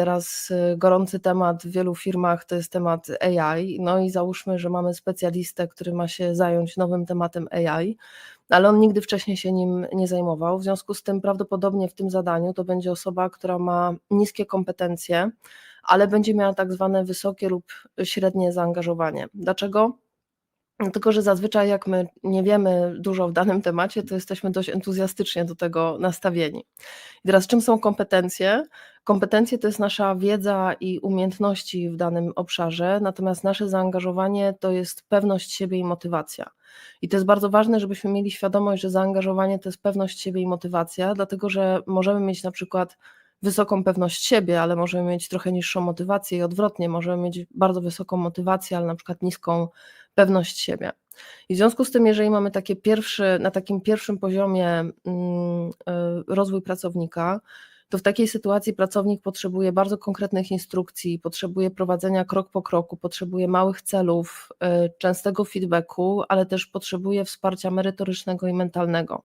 Teraz y, gorący temat w wielu firmach to jest temat AI. No i załóżmy, że mamy specjalistę, który ma się zająć nowym tematem AI, ale on nigdy wcześniej się nim nie zajmował. W związku z tym prawdopodobnie w tym zadaniu to będzie osoba, która ma niskie kompetencje, ale będzie miała tak zwane wysokie lub średnie zaangażowanie. Dlaczego? Tylko, że zazwyczaj jak my nie wiemy dużo w danym temacie, to jesteśmy dość entuzjastycznie do tego nastawieni. I teraz czym są kompetencje? Kompetencje to jest nasza wiedza i umiejętności w danym obszarze, natomiast nasze zaangażowanie to jest pewność siebie i motywacja. I to jest bardzo ważne, żebyśmy mieli świadomość, że zaangażowanie to jest pewność siebie i motywacja, dlatego że możemy mieć na przykład wysoką pewność siebie, ale możemy mieć trochę niższą motywację i odwrotnie, możemy mieć bardzo wysoką motywację, ale na przykład niską pewność siebie. I w związku z tym, jeżeli mamy takie pierwszy, na takim pierwszym poziomie mm, y, rozwój pracownika, to w takiej sytuacji pracownik potrzebuje bardzo konkretnych instrukcji, potrzebuje prowadzenia krok po kroku, potrzebuje małych celów, y, częstego feedbacku, ale też potrzebuje wsparcia merytorycznego i mentalnego.